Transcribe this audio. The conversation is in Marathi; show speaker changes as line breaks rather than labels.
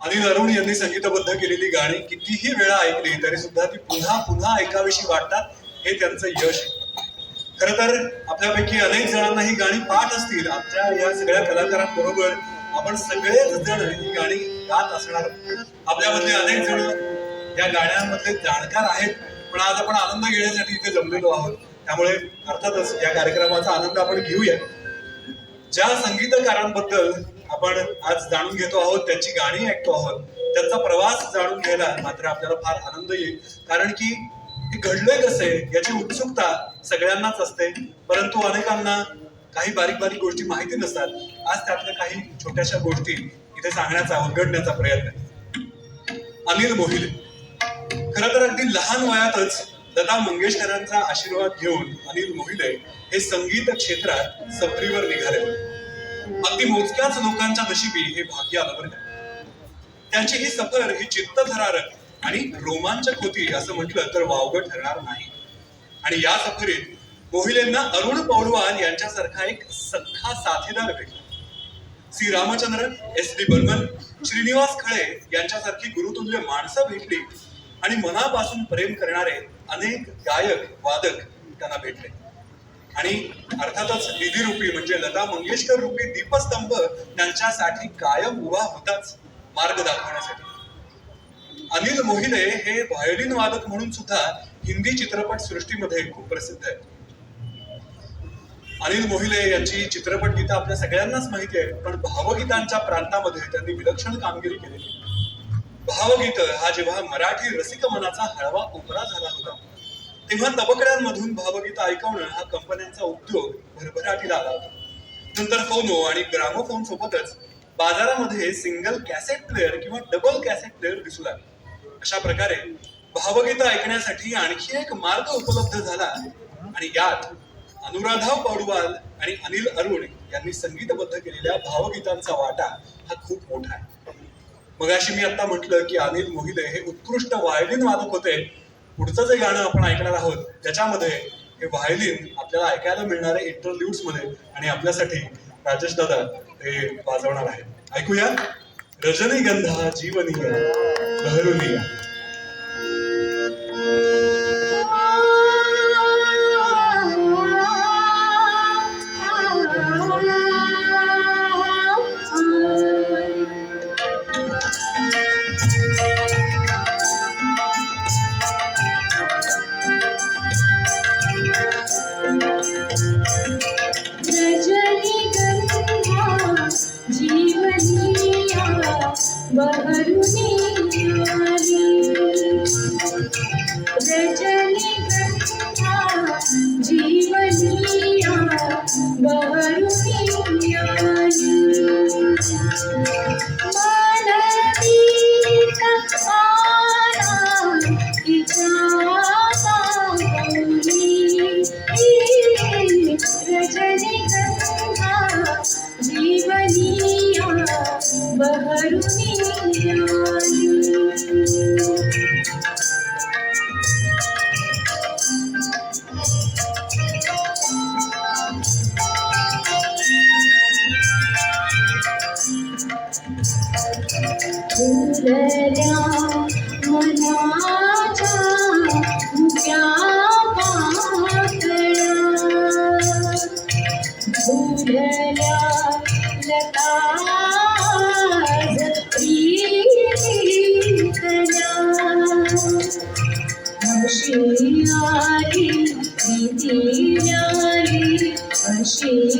अनिल अरुण यांनी संगीतबद्ध केलेली गाणी कितीही वेळा ऐकली तरी सुद्धा ती पुन्हा पुन्हा ऐकाविषयी वाटतात हे त्यांचं यश खर तर आपल्यापैकी अनेक जणांना ही गाणी पाठ असतील. आमच्या या सगळ्या कलाकारांबरोबर आपण सगळेच जण ही गाणी गात असणार आपल्यामधले अनेक जण या गाण्यांमधले जाणकार आहेत पण आज आपण आनंद घेण्यासाठी इथे जमलेलो आहोत. त्यामुळे अर्थातच या कार्यक्रमाचा आनंद आपण घेऊया ज्या संगीतकारांबद्दल आपण आज जाणून घेतो आहोत त्यांची गाणी ऐकतो आहोत. त्यांचा प्रवास जाणून घ्यायला मात्र आपल्याला फार आनंद येईल. कारण की हे घडलंय कसे याची उत्सुकता सगळ्यांनाच असते. परंतु अनेकांना काही बारीक बारीक गोष्टी माहिती नसतात. आज त्यातल्या काही छोट्याशा गोष्टी इथे सांगण्याचा उलगडण्याचा प्रयत्न. अनिल मोहिले. खर तर अगदी लहान वयातच लता मंगेशकरांचा आशीर्वाद घेऊन अनिल मोहिले हे संगीत क्षेत्रात सफरीवर निघाले. अगदी मोजक्याच लोकांच्या नशिबी हे भाग्य आलं बरं का. त्यांची ही सफर ही चित्तथरारक आणि रोमांचक होती असं म्हटलं तर वावगं ठरणार नाही. आणि या सफरीत मोहिलेंना अरुण पौडवाल यांच्यासारखा एक सख्खा साथीदार भेटला. श्री रामचंद्रन एस. डी. बर्मन श्रीनिवास खळे यांच्यासारखी गुरुतुल्य माणसं भेटली आणि मनापासून प्रेम करणारे अनेक गायक वादक त्यांना भेटले. आणि अर्थातच निधी रूपी म्हणजे लता मंगेशकर रूपी दीपस्तंभ त्यांच्यासाठी कायम उभा होताच मार्ग दाखवण्यासाठी. अनिल मोहिले हे व्हायोलिन वादक म्हणून सुद्धा हिंदी चित्रपट सृष्टीमध्ये खूप प्रसिद्ध आहेत. अनिल मोहिले यांची चित्रपट गीतं आपल्या सगळ्यांनाच माहिती आहे पण भावगीतांच्या प्रांतामध्ये त्यांनी विलक्षण कामगिरी केलेली भावगीत हा जेव्हा मराठी रसिक मनाचा हळवा उपरा झाला होता तेव्हा तबकड्यांमधून भावगीत ऐकवणं हा कंपन्यांचा उद्योग भरभराटीला आला होता नंतर फोनो आणि ग्रामोफोन सोबतच बाजारामध्ये सिंगल कॅसेट प्लेअर किंवा डबल कॅसेट प्लेअर दिसू लागले. अशा प्रकारे भावगीतं ऐकण्यासाठी आणखी एक मार्ग उपलब्ध झाला आणि यात अनुराधा पौडवाल आणि अनिल अरुण यांनी संगीतबद्ध केलेल्या भावगीतांचा वाटा हा खूप मोठा आहे. मगाशी मी आता म्हटलं की अनिल मोहिले हे उत्कृष्ट व्हायोलिन वादक होते. पुढचं जे गाणं आपण ऐकणार आहोत त्याच्यामध्ये हे व्हायलिन आपल्याला ऐकायला मिळणारे इंटरल्यूट्समध्ये आणि आपल्यासाठी राजेश दादा हे वाजवणार आहेत. ऐकूया. रजनीगंधा जीवनीय बहरुनिया
बहरुनी फुलल्या मनाच्या मुक्या पाकळ्या फुलल्या लता प्रीतल्या अशी आली प्रीती